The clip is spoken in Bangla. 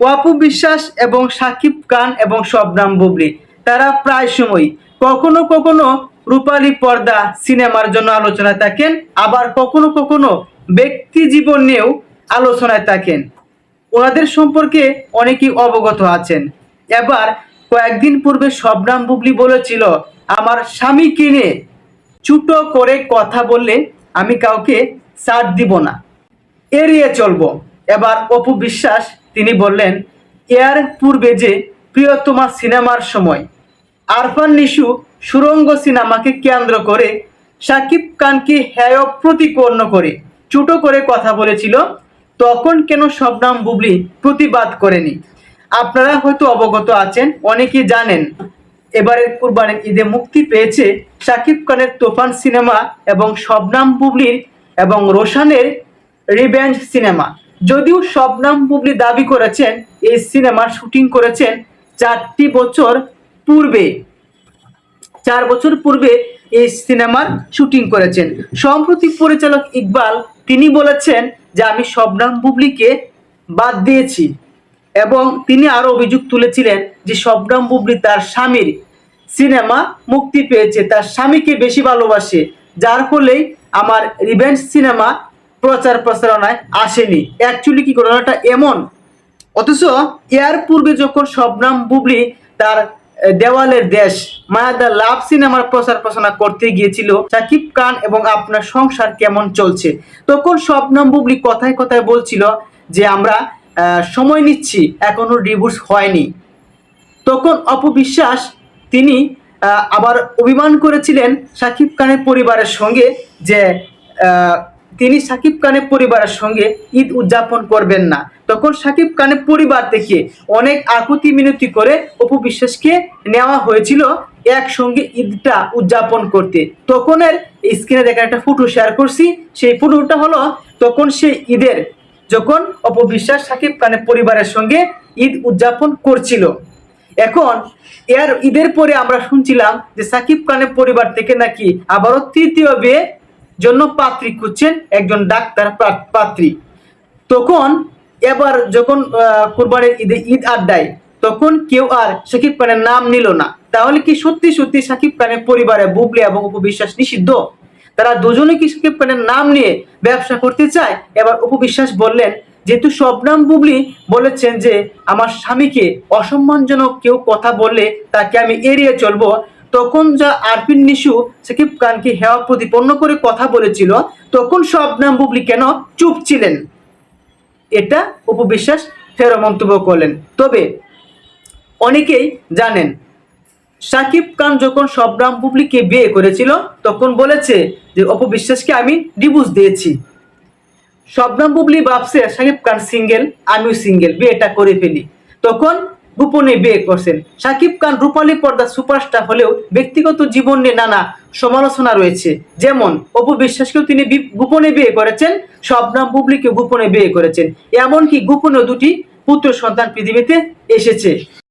অপু বিশ্বাস এবং সাকিব খান এবং শবনাম বুবলি। তারা প্রায় সময় কখনো কখনো রূপালী পর্দা সিনেমার জন্য আলোচনায় থাকেন, আবার কখনো কখনো ব্যক্তি জীবন নিয়েও আলোচনায় থাকেন। ওনাদের সম্পর্কে অনেকেই অবগত আছেন। এবার কয়েকদিন পূর্বে শবনাম বুবলি বলেছিল, আমার স্বামী কিনে চুটো করে কথা বললে আমি কাউকে ছাড় দিব না। এড়িয়ে চলবো। এবার অপু বিশ্বাস তিনি বললেন, এর পূর্বে যে প্রিয়তমা সিনেমার সময়, আরফান নিশু সুরঙ্গ সিনেমাকে কেন্দ্র করে সাকিব খানকে হেয় প্রতিপন্ন করে চুটো করে কথা বলেছিল, তখন কেন শবনাম বুবলি প্রতিবাদ করেনি? আপনারা হয়তো অবগত আছেন অনেকেই জানেন, এবারের কুরবানের ঈদে মুক্তি পেয়েছে শাকিব খানের তোফান সিনেমা এবং শবনাম বুবলির এবং রোশানের রিভেঞ্জ সিনেমা। যদিও শবনাম বুবলি দাবি করেছেন, এই সিনেমার শুটিং করেছেন চারটি বছর পূর্বে। চার বছর পূর্বে এই সিনেমার শুটিং করেছেন। সম্প্রতি পরিচালক ইকবাল তিনি বলেছেন যে, আমি শবনাম বুবলিকে বাদ দিয়েছি এবং তিনি আরও অভিযোগ তুলেছিলেন যে, শবনাম বুবলি তার স্বামীর সিনেমা মুক্তি পেয়েছে, তার স্বামীকে বেশি ভালোবাসে। যার ফলেই আমার রিভেঞ্জ সিনেমা প্রচার প্রচারণায় আসেনি। অ্যাকচুয়ালি কি ঘটনাটা এমন? অথচ এর পূর্বে যখন শবনাম বুবলি তার দেওয়ালের দেশ মায়া মায়াদা লাভ সিনেমার প্রচার প্রচারণা করতে গিয়েছিল, সাকিব খান এবং আপনার সংসার কেমন চলছে? তখন শবনাম বুবলি কথায় কথায় বলছিল যে আমরা সময় নিচ্ছি, এখনও ডিভোর্স হয়নি। তখন অপবিশ্বাস তিনি আবার অভিমান করেছিলেন সাকিব খানের পরিবারের সঙ্গে যে তিনি সাকিব খানের পরিবারের সঙ্গে ঈদ উদযাপন করবেন না। তখন সাকিব খানের পরিবার থেকে অনেক আকুতি মিনতি করে অপু বিশ্বাসকে নেওয়া হয়েছিল একসঙ্গে ঈদটা উদযাপন করতে। তখনের স্ক্রিনে দেখা একটা ফটো শেয়ার করছি। সেই ফটোটা হলো তখন সেই ঈদের, যখন অপবিশ্বাস সাকিব খানের পরিবারের সঙ্গে ঈদ উদযাপন করছিল। এখন এর ঈদের পরে আমরা শুনছিলাম যে সাকিব খানের পরিবার থেকে নাকি আবারও তৃতীয় বিয়ে জন্য পাত্রী খুঁজছেন একজন ডাক্তার পাত্রী। তখন এবার যখন কুরবানির ঈদে ঈদ আড্ডায়, তখন কেউ আর সাকিব খানের নাম নিল না। তাহলে কি সত্যি সত্যি সাকিব খানের পরিবারে বুবলি এবং উপবিশ্বাস নিষিদ্ধ? তারা দুজনে কি সাকিব খানের নাম নিয়ে ব্যবসা করতে চায়? এবার উপবিশ্বাস বললেন, যেহেতু শবনাম বুবলি বলেছেন যে, আমার স্বামীকে অসম্মানজনক কেউ কথা বললে তাকে আমি এড়িয়ে চলবো তখন যা আরপিন নিশু সাকিব খানকে হেওয়া প্রতিপন্ন করে কথা বলেছিল, তখন শবনাম বুবলি কেন চুপ ছিলেন? এটা উপবিশ্বাস ফেরো মন্তব্য করলেন। তবে অনেকেই জানেন, সাকিব খান যখন শবনাম বুবলিকে বিয়ে করেছিল, তখন বলেছে যে, অপবিশ্বাসকে আমি ডিভোর্স দিয়েছি। শবনাম বুবলি ভাবছে, সাকিব খান সিঙ্গেল আমিও সিঙ্গেল বিয়েটা করে ফেলি। তখন গোপনে বিয়ে করছেন। সাকিব খান রূপালী পর্দা সুপারস্টার হলেও ব্যক্তিগত জীবন নিয়ে নানা সমালোচনা রয়েছে। যেমন, অপু বিশ্বাসকেও তিনি গোপনে বিয়ে করেছেন, শবনাম বুবলিকেও গোপনে বিয়ে করেছেন। এমনকি গোপনে দুটি পুত্র সন্তান পৃথিবীতে এসেছে।